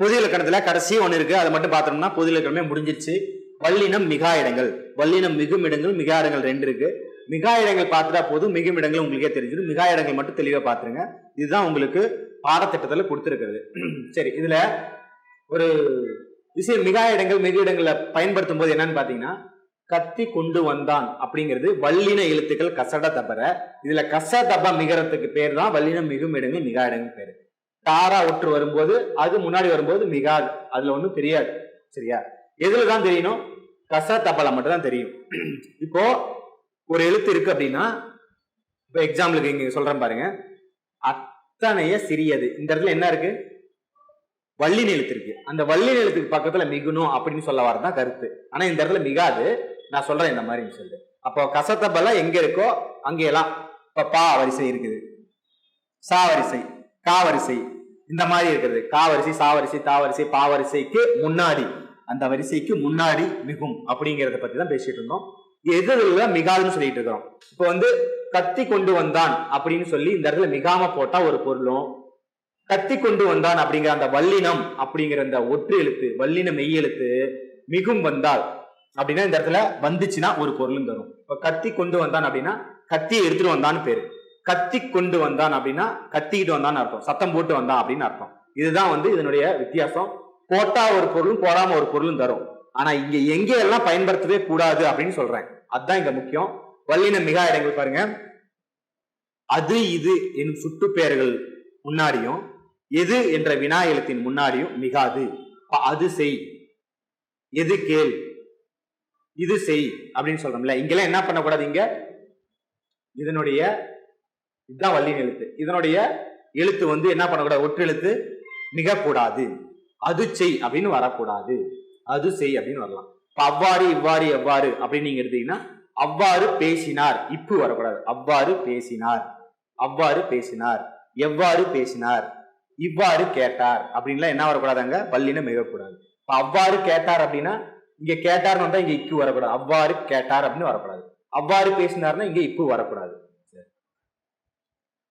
பொது இலக்கணத்துல கடைசி ஒன்று இருக்கு. அதை மட்டும் பார்த்தோம்னா பொது இலக்கணமே முடிஞ்சிருச்சு. வல்லினம் மிகா இடங்கள். வல்லினம் மிகும் இடங்கள் மிகா இடங்கள் ரெண்டு இருக்கு. மிகா இடங்கள் பார்த்துட்டா போதும். மிகும் இடங்கள் உங்களுக்கே தெரிஞ்சிடும் மிகா இடங்கள் மட்டும் தெளிவாக பார்த்துருங்க. இதுதான் உங்களுக்கு பாடத்திட்டத்தில் கொடுத்துருக்குறது. சரி இதில் ஒரு விஷயம் மிகா இடங்கள் மிகு இடங்களை பயன்படுத்தும் போது என்னன்னு பார்த்தீங்கன்னா கத்தி கொண்டு வந்தான் அப்படிங்கிறது வல்லின எழுத்துக்கள் கசட தபர இதுல கச தப மிகரத்துக்கு பேர் தான் வல்லினம் மிகும் இடங்கள் மிகா இடங்கள் பேர். தாரா ஒற்று வரும்போது அது முன்னாடி வரும்போது மிகாது. அதுல ஒண்ணும் தெரியாது. சரியா? எதுல தான் தெரியணும் கச தபல மட்டும் தான் தெரியும். இப்போ ஒரு எழுத்து இருக்கு அப்படின்னா இப்போ எக்ஸாம்பிளுக்கு இங்க சொல்றேன் பாருங்க. அத்தனைய சிறியது. இந்த இடத்துல என்ன இருக்கு? வள்ளி எழுத்து இருக்கு. அந்த வள்ளி எழுத்துக்கு பக்கத்துல மிகுணும் அப்படின்னு சொல்ல வரதான் கருத்து. ஆனா இந்த இடத்துல மிகாது. நான் சொல்றேன் இந்த மாதிரி சொல்லு அப்போ கசத்தபல எங்க இருக்கோ அங்கெல்லாம் இப்ப பா வரிசை இருக்குது. சா வரிசை கா வரிசை இந்த மாதிரி இருக்கிறது. காவரிசை சாவரிசை தாவரிசை பாவரிசைக்கு முன்னாடி. அந்த வரிசைக்கு முன்னாடி மிகும் அப்படிங்கறத பத்தி தான் பேசிட்டு இருந்தோம். எதிரில் மிகாதுன்னு சொல்லிட்டு இருக்கிறோம். இப்போ வந்து கத்தி கொண்டு வந்தான் அப்படின்னு சொல்லி இந்த இடத்துல மிகாம போட்டா ஒரு பொருளும். கத்தி கொண்டு வந்தான் அப்படிங்கிற அந்த வல்லினம் அப்படிங்கிற அந்த ஒற்று எழுத்து வல்லின மெய் எழுத்து மிகும் வந்தால் அப்படின்னா இந்த இடத்துல வந்துச்சுன்னா ஒரு பொருளும் தரும். இப்ப கத்தி கொண்டு வந்தான் அப்படின்னா கத்தியை எடுத்துட்டு வந்தான்னு பேரு. கத்தி கொண்டு வந்தான் அப்படின்னா கத்திக்கிட்டு வந்தான்னு அர்த்தம். சத்தம் போட்டு வந்தான் அப்படின்னு அர்த்தம். இதுதான் வந்து இதனுடைய வித்தியாசம். போட்டா ஒரு பொருளும் போடாம ஒரு பொருளும் தரும். ஆனா இங்க எங்க எல்லாம் பயன்படுத்தவே கூடாது அப்படின்னு சொல்றேன். அதுதான் இங்க முக்கியம். வல்லின மிகா இடங்கள் பாருங்க. அது இது எனும் சுட்டு பெயர்கள் முன்னாடியும் எது என்ற வினா எழுத்தின் முன்னாடியும் மிகாது. அது செய். எது கேள். இது செய் அப்படின்னு சொல்றோம்ல. இங்கெல்லாம் என்ன பண்ணக்கூடாது இங்க? இதனுடைய இதுதான் வள்ளியின் எழுத்து. இதனுடைய எழுத்து வந்து என்ன பண்ணக்கூடாது? ஒற்று எழுத்து மிகக்கூடாது அது செய் அப்படின்னு வரக்கூடாது. அது செய் அப்படின்னு வரலாம். இப்ப அவ்வாறு இவ்வாறு எவ்வாறு அப்படின்னு நீங்க எடுத்தீங்கன்னா அவ்வாறு பேசினார். இப்பு வரக்கூடாது. அவ்வாறு பேசினார். அவ்வாறு பேசினார். எவ்வாறு பேசினார்? இவ்வாறு கேட்டார். அப்படின்லாம் என்ன வரக்கூடாதாங்க பல்லின மிகக்கூடாது. இப்ப அவ்வாறு கேட்டார் அப்படின்னா இங்க கேட்டார்னு வந்தா இங்க இக்கு வரக்கூடாது. அவ்வாறு கேட்டார் அப்படின்னு வரக்கூடாது. அவ்வாறு பேசினார்னா இங்க இப்பு வரக்கூடாது.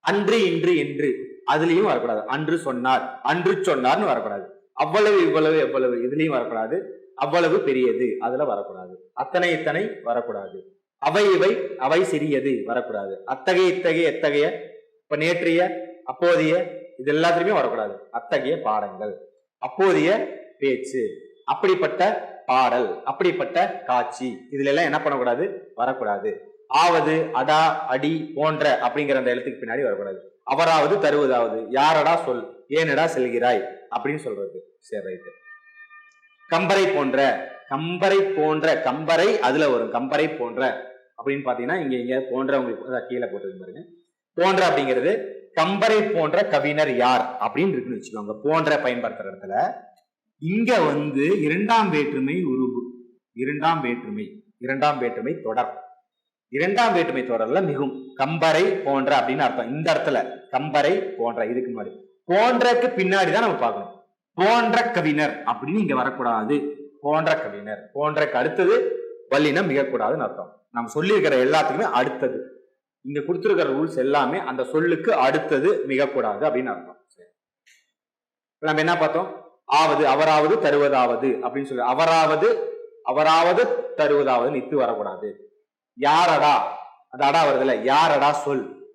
அன்று இன்று என்று அதுலயும் வரக்கூடாது. அன்று சொன்னார். அன்று சொன்னார்னு வரக்கூடாது. அவ்வளவு இவ்வளவு எவ்வளவு. இதுலயும் வரக்கூடாது. அவ்வளவு பெரியது. அதுல வரக்கூடாது. அத்தனை இத்தனை வரக்கூடாது. அவை இவை அவை சிறியது வரக்கூடாது. அத்தகைய இத்தகைய எத்தகைய? இப்ப நேற்றைய அப்போதைய இது எல்லாத்துலயுமே வரக்கூடாது. அத்தகைய பாடங்கள். அப்போதைய பேச்சு. அப்படிப்பட்ட பாடல். அப்படிப்பட்ட காட்சி. இதுல எல்லாம் என்ன பண்ணக்கூடாது? வரக்கூடாது. ஆவது அடா அடி போன்ற அப்படிங்கிற அந்த எழுத்துக்கு பின்னாடி வரக்கூடாது. அவராவது தருவதாவது. யாரடா சொல் ஏனடா செல்கிறாய் அப்படின்னு சொல்றது. சரி ரைட்டு கம்பரை போன்ற கம்பரை போன்ற கம்பரை அதுல வரும். கம்பரை போன்ற அப்படின்னு பாத்தீங்கன்னா இங்க இங்க போன்ற உங்களுக்கு கீழே போட்டுருக்கு பாருங்க. போன்ற அப்படிங்கிறது கம்பரை போன்ற கவிஞர் யார் அப்படின்னு இருக்குன்னு வச்சுக்கோங்க. போன்ற பயன்படுத்துற இடத்துல இங்க வந்து இரண்டாம் வேற்றுமை உருவு இரண்டாம் வேற்றுமை இரண்டாம் வேற்றுமை தொடர். இரண்டாம் வேற்றுமை தொடர்ல மிகும். கம்பரை போன்ற அப்படின்னு அர்த்தம். இந்த இடத்துல கம்பரை போன்ற இதுக்கு முன்னாடி. போன்றக்கு பின்னாடி தான் நம்ம பார்க்கணும். போன்ற கவிஞர் அப்படின்னு இங்க வரக்கூடாது. போன்ற கவிஞர். போன்றக்கு அடுத்தது வல்லினம் மிகக்கூடாதுன்னு அர்த்தம். நம்ம சொல்லியிருக்கிற எல்லாத்துக்குமே அடுத்தது. இங்க கொடுத்துருக்கிற ரூல்ஸ் எல்லாமே அந்த சொல்லுக்கு அடுத்தது மிகக்கூடாது அப்படின்னு அர்த்தம். சரி. இப்ப நம்ம என்ன பார்த்தோம்? ஆவது அவராவது தருவதாவது அப்படின்னு சொல்லி அவராவது அவராவது தருவதாவது நித்து வரக்கூடாது. யாரடா? அந்த அடா வருதுல யாரடா சொல்?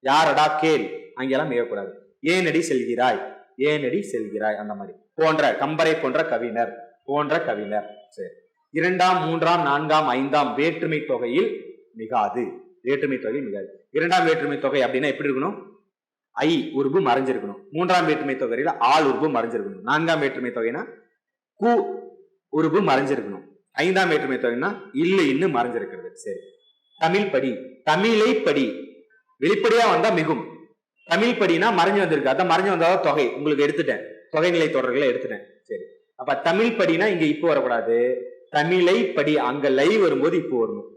யாரடா கேள்? அங்கெல்லாம் மிகக்கூடாது. ஏனடி செல்கிறாய்? ஏனடி செல்கிறாய்? அந்த மாதிரி. போன்ற கம்பரை போன்ற கவிஞர் போன்ற கவிஞர். சரி. இரண்டாம் மூன்றாம் நான்காம் ஐந்தாம் வேற்றுமை தொகையில் மிகாது. வேற்றுமை தொகை மிகாது. இரண்டாம் வேற்றுமை தொகை அப்படின்னா எப்படி இருக்கணும்? ஐ உருபு மறைஞ்சிருக்கணும். மூன்றாம் வேற்றுமை தொகையில ஆள் உருபு மறைஞ்சிருக்கணும். நான்காம் வேற்றுமை தொகைனா கு உருபு மறைஞ்சிருக்கணும். ஐந்தாம் வேற்றுமை தொகைனா இல்லைன்னு மறைஞ்சிருக்கிறது. சரி. தமிழ் படி. தமிழை படி. வெளிப்படையா வந்தா மிகும். தமிழ் படினா மறைஞ்சு வந்திருக்கு. அதான் மறைஞ்சு வந்தாதான் தொகை. உங்களுக்கு எடுத்துட்டேன். தொகைநிலை தொடர்களை எடுத்துட்டேன். சரி. அப்ப தமிழ் படினா இங்க இப்போ வரக்கூடாது. தமிழை படி. அங்க லை வரும்போது இப்போ வரணும்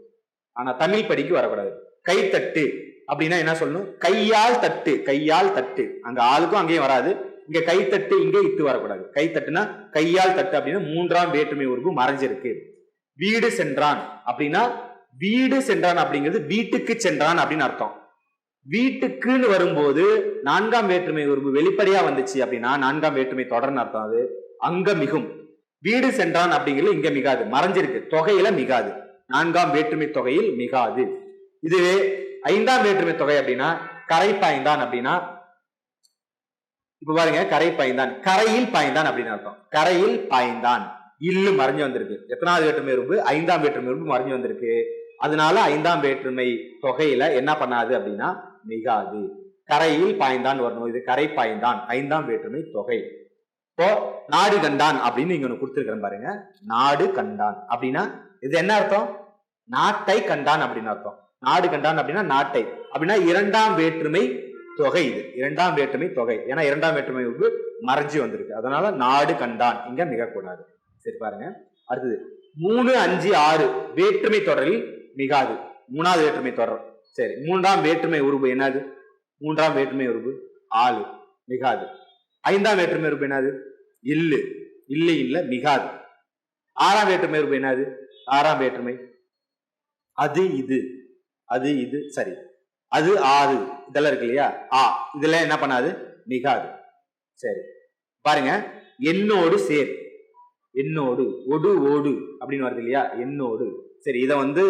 ஆனா தமிழ் படிக்கு வரக்கூடாது. கைத்தட்டு அப்படின்னா என்ன சொல்லணும்? கையால் தட்டு. கையால் தட்டு. அங்க ஆளுக்கும் அங்கேயும் வராது. இங்க கைத்தட்டு இங்கே இத்து வரக்கூடாது. கைத்தட்டுனா கையால் தட்டு அப்படின்னா மூன்றாம் வேற்றுமை உறுப்பு மறைஞ்சிருக்கு. வீடு சென்றான். அப்படின்னா வீடு சென்றான் அப்படிங்கிறது வீட்டுக்கு சென்றான் அப்படின்னு அர்த்தம். வீட்டுக்குன்னு வரும்போது நான்காம் வேற்றுமை உருவு வெளிப்படையா வந்துச்சு அப்படின்னா நான்காம் வேற்றுமை தொடர்னு அர்த்தம் அது. அங்க மிகும். வீடு சென்றான் அப்படிங்கிறது இங்க மிகாது. மறைஞ்சிருக்கு. தொகையில மிகாது. நான்காம் வேற்றுமை தொகையில் மிகாது. இதுவே ஐந்தாம் வேற்றுமை தொகை அப்படின்னா கரை பாய்ந்தான் அப்படின்னா இப்ப பாருங்க கரை பாய்ந்தான். கரையில் பாய்ந்தான் அப்படின்னு அர்த்தம். கரையில் பாய்ந்தான். இல்லு மறைஞ்சு வந்திருக்கு. எத்தனாவது வேற்றுமை உறுப்பு ஐந்தாம் வேற்றுமை உறுப்பு மறைஞ்சு வந்திருக்கு. அதனால ஐந்தாம் வேற்றுமை தொகையில என்ன பண்ணாது அப்படின்னா மிகாது. கரையில் பாய்ந்தான் வரணும். இது கரை பாய்ந்தான். ஐந்தாம் வேற்றுமை தொகை. இப்போ நாடு கண்டான் அப்படின்னு இங்க ஒன்று கொடுத்துருக்கிறேன் பாருங்க. நாடு கண்டான் அப்படின்னா இது என்ன அர்த்தம்? நாட்டை கண்டான் அப்படின்னு அர்த்தம். நாடு கண்டான் அப்படின்னா நாட்டை. அப்படின்னா இரண்டாம் வேற்றுமை தொகை இது. இரண்டாம் வேற்றுமை தொகை. ஏன்னா இரண்டாம் வேற்றுமை மறைஞ்சு வந்திருக்கு. அதனால நாடு கண்டான். இங்க மிகக்கூடாது. சரி பாருங்க. அடுத்தது மூணு அஞ்சு ஆறு வேற்றுமை தொடரில் மிகாது. மூணாவது வேற்றுமை தொடர். சரி மூன்றாம் வேற்றுமை உருவு என்னது? மூன்றாம் வேற்றுமை உருவு ஆளு மிகாது. ஐந்தாம் வேற்றுமை உறுப்பு என்னது? இல்லு. இல்லை இல்ல மிகாது. ஆறாம் வேற்றுமை உருவு என்னது? ஆறாம் வேற்றுமை. அது இது. அது இது சரி. அது ஆறு. இதெல்லாம் இருக்கு இல்லையா? ஆ. இதெல்லாம் என்ன பண்ணாது? மிகாது. சரி. பாருங்க. என்னோடு சேர். என்னோடு ஒடு ஓடு அப்படின்னு வருது இல்லையா? என்னோடு. சரி இதை வந்து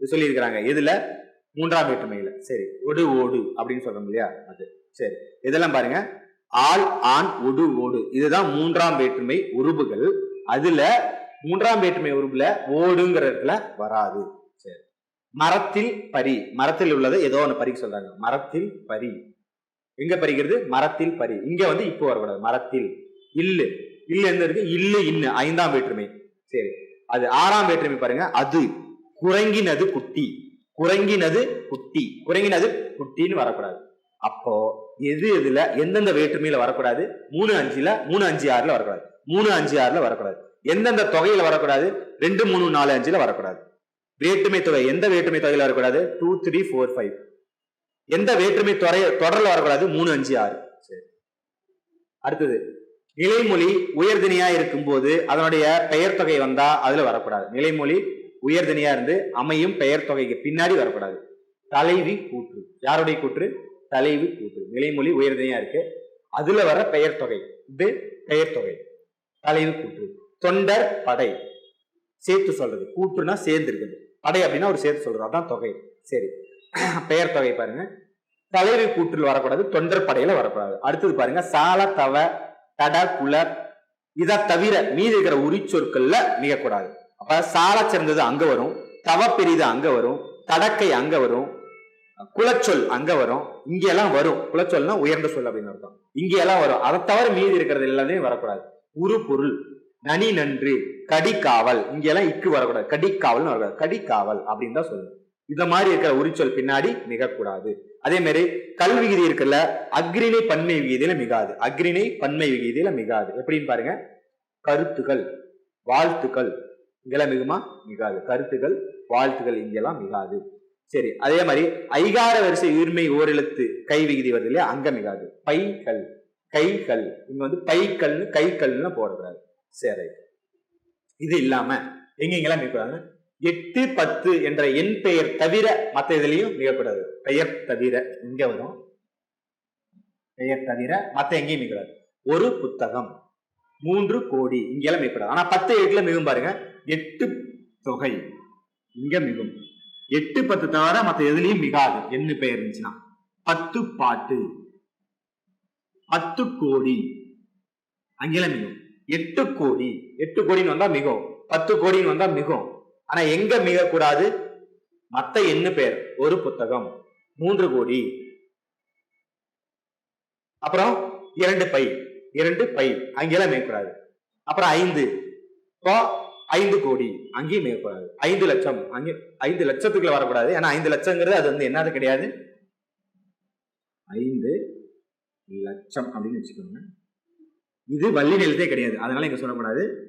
சொல்லியிருக்கிறாங்க. எதுல? மூன்றாம் வேற்றுமையில. சரி ஒடு ஓடு அப்படின்னு சொல்றோம் இல்லையா? அது. சரி இதெல்லாம் பாருங்க. ஆள் ஆண் ஒடு ஓடு. இதுதான் மூன்றாம் வேற்றுமை உருபுகள். அதுல மூன்றாம் வேற்றுமை உருபுல ஓடுங்கிற இடத்துல வராது. சரி. மரத்தில் பரி. மரத்தில் உள்ளதை ஏதோ ஒன்று பறிக்க சொல்றாங்க. மரத்தில் பரி. எங்க பறிக்கிறது? மரத்தில் பரி. இங்க வந்து இப்போ வரக்கூடாது. மரத்தில். இல்லு. இல்ல எந்த இருக்கு? இல்லு இன்னு. ஐந்தாம் வேற்றுமை. சரி. அது ஆறாம் வேற்றுமை பாருங்க. அது குரங்கினது குட்டி. குரங்கினது குட்டி. குரங்கினது குட்டின்னு வரக்கூடாது. அப்போ எது எதுல எந்தெந்த வேற்றுமையில வரக்கூடாது? மூணு அஞ்சுல மூணு அஞ்சு ஆறுல வரக்கூடாது. மூணு அஞ்சு ஆறுல வரக்கூடாது. எந்தெந்த தொகையில வரக்கூடாது? ரெண்டு மூணு நாலு அஞ்சுல வரக்கூடாது. வேற்றுமை தொகை எந்த வேற்றுமை தொகையில வரக்கூடாது? டூ த்ரீ ஃபோர் ஃபைவ் எந்த வேற்றுமை தொகை தொடரில் வரக்கூடாது? மூணு அஞ்சு ஆறு. சரி. அடுத்தது. நிலைமொழி உயர்தினியா இருக்கும்போது அதனுடைய பெயர் தொகை வந்தா அதுல வரக்கூடாது. நிலைமொழி உயர்தினியா இருந்து அமையும் பெயர் தொகைக்கு பின்னாடி வரக்கூடாது. தலைவி கூற்று. யாருடைய கூற்று? தலைவி கூற்று. நிலைமொழி உயர்தினியா இருக்கு. அதுல வர பெயர் தொகை. இது பெயர் தொகை. தலைவி கூற்று. தொண்டர் படை. சேர்த்து சொல்றது. கூற்றுனா சேர்ந்து இருக்குது. படை அப்படின்னா ஒரு சேர்த்து சொல்றது அதான் தொகை. சரி. பெயர் தொகை பாருங்க. தலைவி கூற்றில் வரக்கூடாது. தொண்டர் படையில வரக்கூடாது. அடுத்தது பாருங்க. சால தவ கட குலர் இதை தவிர மீதி இருக்கிற உரிச்சொற்கள்ல மிகக்கூடாது அப்ப சால சிறந்தது அங்க வரும் தவ பெரிது அங்க வரும் தடக்கை அங்க வரும் குலச்சொல் அங்க வரும் இங்க எல்லாம் வரும். குலச்சொல்னா உயர்ந்த சொல் அப்படின்னு அர்த்தம். இங்க எல்லாம் வரும். அதை தவிர மீதி இருக்கிறது எல்லாமே வரக்கூடாது. உரு பொருள் நனி நன்று கடிக்காவல் இங்க எல்லாம் இக்கு வரக்கூடாது. கடிக்காவல்னு வரக்கூடாது. கடிக்காவல் அப்படின்னு தான் சொல்லணும் இந்த மாதிரி இருக்கிற உரிச்சொல் பின்னாடி மிகக்கூடாது. அதே மாதிரி கல் விகுதி இருக்குல்ல அக்ரிணை பன்மை விகிதியில மிகாது. அக்ரிணை பன்மை விகிதியில மிகாது. எப்படின்னு பாருங்க. கருத்துகள் வாழ்த்துக்கள் இங்கெல்லாம் மிகுமா? மிகாது. கருத்துகள் வாழ்த்துகள் இங்கெல்லாம் மிகாது. சரி அதே மாதிரி ஐகார வரிசை உயிர்மை ஓரெழுத்து கை விகுதி வருது இல்லையா? அங்க மிகாது. பைகள் கைகள். இங்க வந்து பைக்கல்னு கைக்கல்னு போடக்கூடாது. சரி இது இல்லாம எங்க எங்கெல்லாம் மிகக்கூடாது எட்டு பத்து என்ற என் பெயர் தவிர மத்த இதுலையும் மிகக்கூடாது பெயர் தவிர இங்க வரும். பெயர் தவிர மத்த எங்கேயும் மிகக்கூடாது ஒரு புத்தகம் மூன்று கோடி இங்கெல்லாம் மிகக்கூடாது ஆனா பத்து எட்டுல மிகும் பாருங்க. எட்டு தொகை இங்க மிகும். எட்டு பத்து தவிர மத்த எதுலயும் மிகாது. என்ன பெயர் இருந்துச்சுன்னா பத்து பாட்டு பத்து கோடி அங்கெல்லாம் மிகும். எட்டு கோடி எட்டு கோடின்னு வந்தா மிகும். பத்து கோடின்னு வந்தா மிகும். ஆனா எங்க மிக மத்த என்ன பேர்? ஒரு புத்தகம். மூன்று கோடி. அப்புறம் இரண்டு பை. இரண்டு பை. அங்கெல்லாம் மேற்கூடாது அப்புறம் ஐந்து. இப்போ ஐந்து கோடி. அங்கேயும் மேற்கூடாது ஐந்து லட்சம். அங்கே ஐந்து லட்சத்துக்குள்ள வரக்கூடாது. ஏன்னா ஐந்து லட்சங்கிறது அது வந்து என்னது கிடையாது? ஐந்து லட்சம் அப்படின்னு வச்சுக்கோங்க. இது வள்ளி நிலத்தே கிடையாது. அதனால இங்க சொல்லக்கூடாது.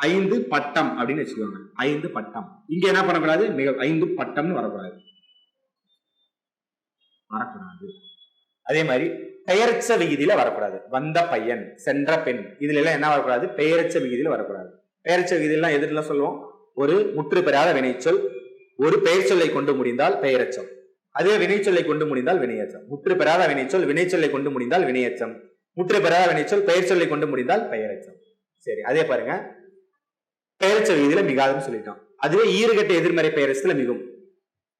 ஐந்து பட்டம் அப்படின்னு வச்சுக்கோங்க. ஐந்து பட்டம். இங்க என்ன பண்ணக்கூடாது? மிக ஐந்து பட்டம்னு வரக்கூடாது. வரக்கூடாது. அதே மாதிரி பெயரச்ச விகிதியில வரக்கூடாது. வந்த பையன் சென்ற பெண். இதுல எல்லாம் என்ன வரக்கூடாது? பெயரச்ச விகுதியில வரக்கூடாது. பெயரச்ச விகிதியெல்லாம் எதுலாம் சொல்லுவோம்? ஒரு முற்று பெறாத வினைச்சொல் ஒரு பெயர் சொல்லை கொண்டு முடிந்தால் பெயரச்சம். அதே வினைச்சொல்லை கொண்டு முடிந்தால் வினையச்சம் முற்று பெறாத வினைச்சொல் வினைச்சொல்லை கொண்டு முடிந்தால் வினையச்சம் முற்று பெறாத வினைச்சொல் பெயர் சொல்லை கொண்டு முடிந்தால் பெயரச்சம் சரி அதே பாருங்க. பெயர்ச்சொல் இதுல மிகாதுன்னு சொல்லிட்டோம் அதுவே ஈறுகட்ட எதிர்மறை பெயரச்சத்துல மிகும்.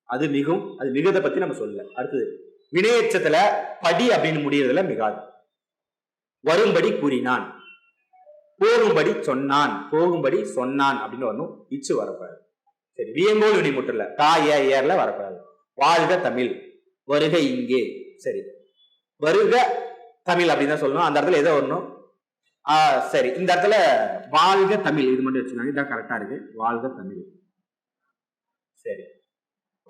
அது மிகும் அது மிகுத பத்தி நம்ம சொல்லல. அடுத்தது வினையச்சத்துல படி அப்படின்னு முடியறதுல மிகாது. வரும்படி கூறினான். போகும்படி சொன்னான். போகும்படி சொன்னான் அப்படின்னு வரணும். இச்சு வரப்படாது சரி வியங்கோல் வினை முற்றுல கா ஏ ஏர்ல வரக்கூடாது. வாழ்க தமிழ் வருக இங்கே. சரி வருக தமிழ் அப்படின்னு தான் சொல்லணும். அந்த இடத்துல எதோ வரணும்? சரி. இந்த இடத்துல வாழ்க தமிழ். இது மட்டும் வச்சுக்காங்க. இதான் கரெக்டா இருக்கு. வாழ்க தமிழ். சரி.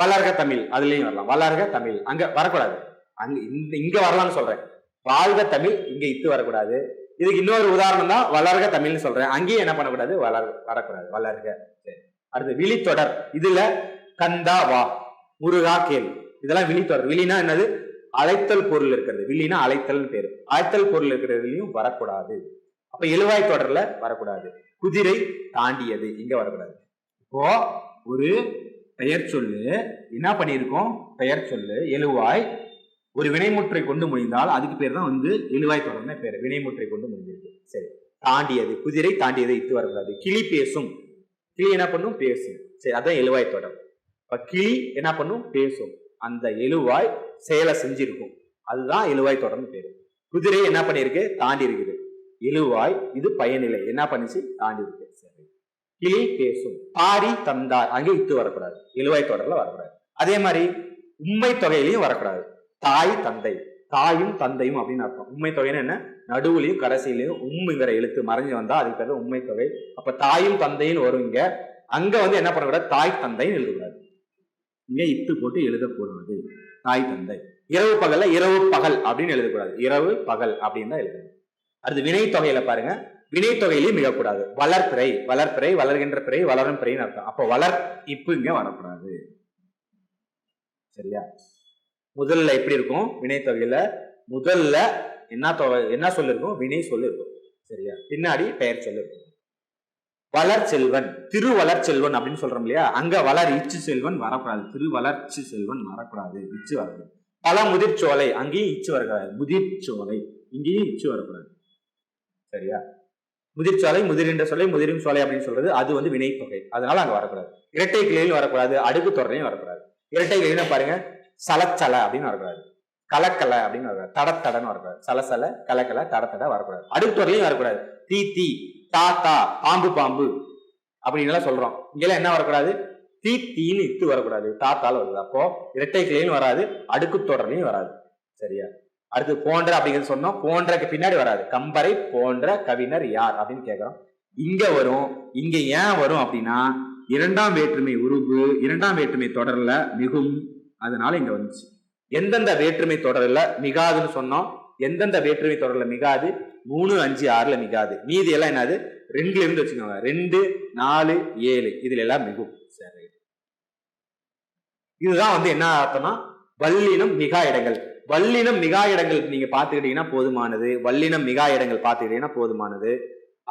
வளர்க தமிழ். அதுலயும் வரலாம். வளர்க தமிழ். அங்க வரக்கூடாது. அங்க இந்த இங்க வரலாம்னு சொல்றேன். வாழ்க தமிழ். இங்க இத்து வரக்கூடாது. இதுக்கு இன்னொரு உதாரணம் தான் வளர்க தமிழ்னு சொல்றேன். அங்கேயும் என்ன பண்ணக்கூடாது? வளர் வரக்கூடாது. வளர்க. சரி. அடுத்து விழித்தொடர். இதுல கந்தா வா முருகா கேள். இதெல்லாம் விழித்தொடர். விழினா என்னது? அழைத்தல் பொருள் இருக்கிறது. விழினா அழைத்தல்னு பேரு. அழைத்தல் பொருள் இருக்கிறதுலயும் வரக்கூடாது. அப்ப எழுவாய் தொடர்ல வரக்கூடாது. குதிரை தாண்டியது இங்க வரக்கூடாது. இப்போ ஒரு பெயர் சொல்லு. என்ன பண்ணியிருக்கோம்? பெயர் சொல்லு. எழுவாய் ஒரு வினைமுற்றை கொண்டு முடிந்தால் அதுக்கு பேர் தான் வந்து எழுவாய் தொடர்னு பேர். வினைமுற்றை கொண்டு முடிஞ்சிருக்கு. சரி. தாண்டியது குதிரை தாண்டியது இத்து வரக்கூடாது. கிளி பேசும். கிளி என்ன பண்ணும்? பேசும். சரி அதான் எழுவாய் தொடர். இப்ப கிளி என்ன பண்ணும்? பேசும். அந்த எழுவாய் செயலை செஞ்சிருக்கும். அதுதான் எழுவாய் தொடர்னு பேரு. குதிரை என்ன பண்ணிருக்கு தாண்டி இருக்குது எழுவாய் இது பயனிலை என்ன பண்ணுச்சு? தாண்டி இருக்கு சரி. கிளி பேசும். பாரி தந்தார். அங்கே இத்து வரக்கூடாது. எழுவாய் தொடர்ல வரக்கூடாது. அதே மாதிரி உண்மை தொகையிலையும் வரக்கூடாது. தாய் தந்தை. தாயும் தந்தையும் அப்படின்னு அர்த்தம். உண்மை தொகைன்னு என்ன? நடுவுலையும் கடைசியிலையும் உண்மைங்கிற எழுத்து மறைஞ்சு வந்தா அதுக்கு பேர் உண்மை தொகை. அப்ப தாயும் தந்தையும் வரும் இங்க. அங்க வந்து என்ன பண்ணக்கூடாது? தாய் தந்தைன்னு எழுதக்கூடாது. இங்க இத்து போட்டு எழுதக்கூடாது. தாய் தந்தை. இரவு பகல்ல இரவு பகல் அப்படின்னு எழுதக்கூடாது. இரவு பகல் அப்படின்னு தான் எழுதணும். அடுத்து வினை தொகையில பாருங்க. வினை தொகையிலையும் மிகக்கூடாது. வளர்பிறை வளர்பிறை வளர்கின்ற பிறை வளரும் பிறைன்னு அர்த்தம். அப்போ வளர் இப்பு இங்க வரக்கூடாது. சரியா? முதல்ல எப்படி இருக்கும்? வினை தொகையில முதல்ல என்ன தொகை என்ன சொல்லிருக்கும் வினை சொல்லிருக்கும் சரியா? பின்னாடி பெயர் சொல்லிருக்கும் வளர் செல்வன் திருவளர் செல்வன் அப்படின்னு சொல்றோம் இல்லையா? அங்க வளர் இச்சு செல்வன் வரக்கூடாது. திருவளர்ச்சி செல்வன் வரக்கூடாது. இச்சு வரக்கூடாது. பல முதிர்ச்சோலை அங்கேயும் இச்சு வரக்கூடாது. முதிர்ச்சோலை இங்கேயும் இச்சு வரக்கூடாது. சரியா? முதிர்ச்சோலை முதிரின்ற சொல்லை முதிரும் சோலை அப்படின்னு சொல்றது அது வந்து வினைத்தொகை அதனால அங்க வரக்கூடாது. இரட்டை கிளையிலும் வரக்கூடாது அடுக்கு தொடரையும் வரக்கூடாது. இரட்டை கிளையில பாருங்க சலச்சல அப்படின்னு வரக்கூடாது. கலக்கல அப்படின்னு வரக்கூடாது. தடத்தடன்னு வரக்கூடாது. சலசல கலக்கல தடத்தட வரக்கூடாது. அடுக்கு தொடரையும் வரக்கூடாது. தீ தீ தா தா பாம்பு பாம்பு அப்படின்னு எல்லாம் சொல்றோம். இங்கெல்லாம் என்ன வரக்கூடாது? தீ தீன்னு இத்து வரக்கூடாது. தாத்தால வருது. அப்போ இரட்டை கிளையிலும் வராது அடுக்கு தொடர்லையும் வராது. சரியா? அடுத்து போன்ற அப்படிங்கிறது சொன்னோம். போன்றக்கு பின்னாடி வராது. கம்பரை போன்ற கவிஞர் யார் அப்படின்னு கேட்கிறோம். இங்க வரும். இங்க ஏன் வரும் அப்படின்னா இரண்டாம் வேற்றுமை உருவு இரண்டாம் வேற்றுமை தொடர்ல மிகும். அதனால இங்க வந்துச்சு. எந்தெந்த வேற்றுமை தொடர்ல மிகாதுன்னு சொன்னோம். எந்தெந்த வேற்றுமை தொடர்ல மிகாது? மூணு அஞ்சு ஆறுல மிகாது. மீதி எல்லாம் என்னது? ரெண்டுல இருந்து வச்சுக்கோங்க. ரெண்டு நாலு ஏழு. இதுல எல்லாம் மிகும். சரி. இதுதான் வந்து என்ன அர்த்தம்னா வல்லினம் மிகா இடங்கள். வல்லினம் மிகா இடங்கள் நீங்க பாத்துக்கிட்டீங்கன்னா போதுமானது. வல்லினம் மிகா இடங்கள் பாத்துக்கிட்டீங்கன்னா போதுமானது.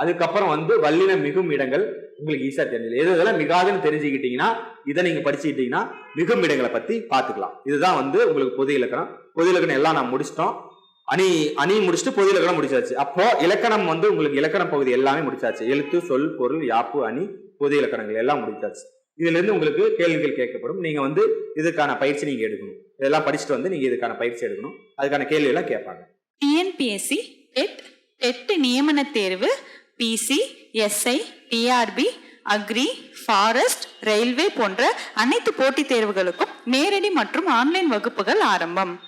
அதுக்கப்புறம் வந்து வல்லினம் மிகும் இடங்கள் உங்களுக்கு ஈஸியா தெரிஞ்சது எது இதெல்லாம் மிகாதுன்னு தெரிஞ்சுக்கிட்டீங்கன்னா இதை நீங்க படிச்சுக்கிட்டீங்கன்னா மிகும் இடங்களை பத்தி பாத்துக்கலாம் இதுதான் வந்து உங்களுக்கு பொது இலக்கணம். பொது இலக்கணம் எல்லாம் நான் முடிச்சிட்டோம். அணி அணி முடிச்சுட்டு பொது இலக்கணம் முடிச்சாச்சு. அப்போ இலக்கணம் வந்து உங்களுக்கு இலக்கண பகுதி எல்லாமே முடிச்சாச்சு. எழுத்து சொல் பொருள் யாப்பு அணி பொது இலக்கணங்கள் எல்லாம் முடிச்சாச்சு. இதுலேருந்து உங்களுக்கு கேள்விகள் கேட்கப்படும். நீங்கள் வந்து இதுக்கான பயிற்சி நீங்கள் எடுக்கணும். இதெல்லாம் படிச்சுட்டு வந்து நீங்கள் இதுக்கான பயிற்சி எடுக்கணும். அதுக்கான கேள்வி எல்லாம் கேட்பாங்க. டிஎன்பிஎஸ்சி டெட் டெட் நியமன தேர்வு PC SI TRB agri forest railway போன்ற அனைத்து போட்டித் தேர்வுகளுக்கும் நேரடி மற்றும் ஆன்லைன் வகுப்புகள் ஆரம்பம்.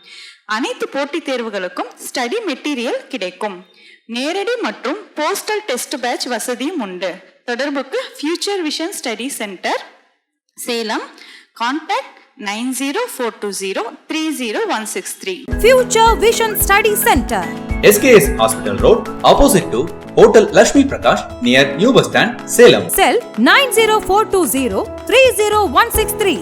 அனைத்து போட்டித் தேர்வுகளுக்கும் ஸ்டடி மெட்டீரியல் கிடைக்கும். நேரடி மற்றும் போஸ்டல் டெஸ்ட் பேட்ச் வசதியும் உண்டு. தொடர்புக்கு future vision study centre Salem contact nine zero four two zero three zero one six three Future Vision Study Center. SKS Hospital Road, opposite to Hotel Lashmi Prakash, near New Bus Stand, Salem. Cell 90420 30163.